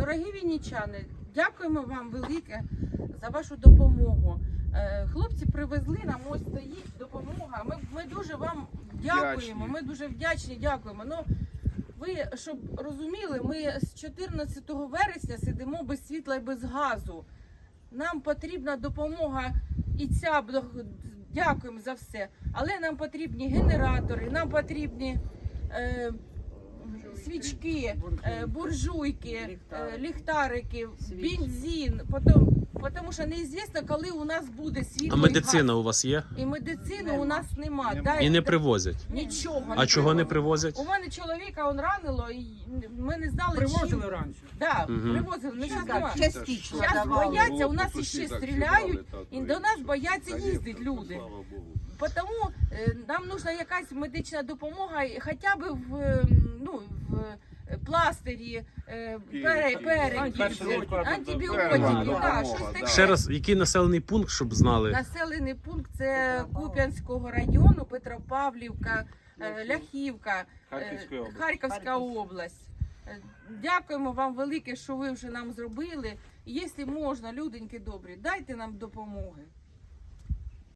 Дорогі вінничани, дякуємо вам велике за вашу допомогу. Е, Хлопці привезли нам ось стоїть допомога. Ми, ми дуже вам дякуємо. Ми дуже вдячні, дякуємо. Ну, ви щоб розуміли, ми з 14 вересня сидимо без світла і без газу. Нам потрібна допомога і ця дякуємо за все. Але нам потрібні генератори, нам потрібні е, свічки, е, буржуйки, е, ліхтарики, бензин. Потім, тому що неізвісно, коли у нас буде світло. А медицина у вас є? І медицини у нас нема. Нема. І не привозять. Нічого А чого не привозять? У мене чоловіка он ранило, і ми не знали, Привозили чим. раніше. Да, Мгм. привозили. Ну, частично Щас бояться, у нас іще стріляють, і до нас бояться їздити люди. Тому нам нужна якась медична допомога, хоча б в, е, ну, в е, пластирі, е, пере, Антибіотики. щось таке. Ще раз, який населений пункт, щоб знали? Населений пункт це Куп'янського району, Петропавлівка, е, Ляхівка, е. Харківська область. Е, Дякуємо вам велике, що ви вже нам зробили. Якщо можна, люденьки добрі, дайте нам допомоги.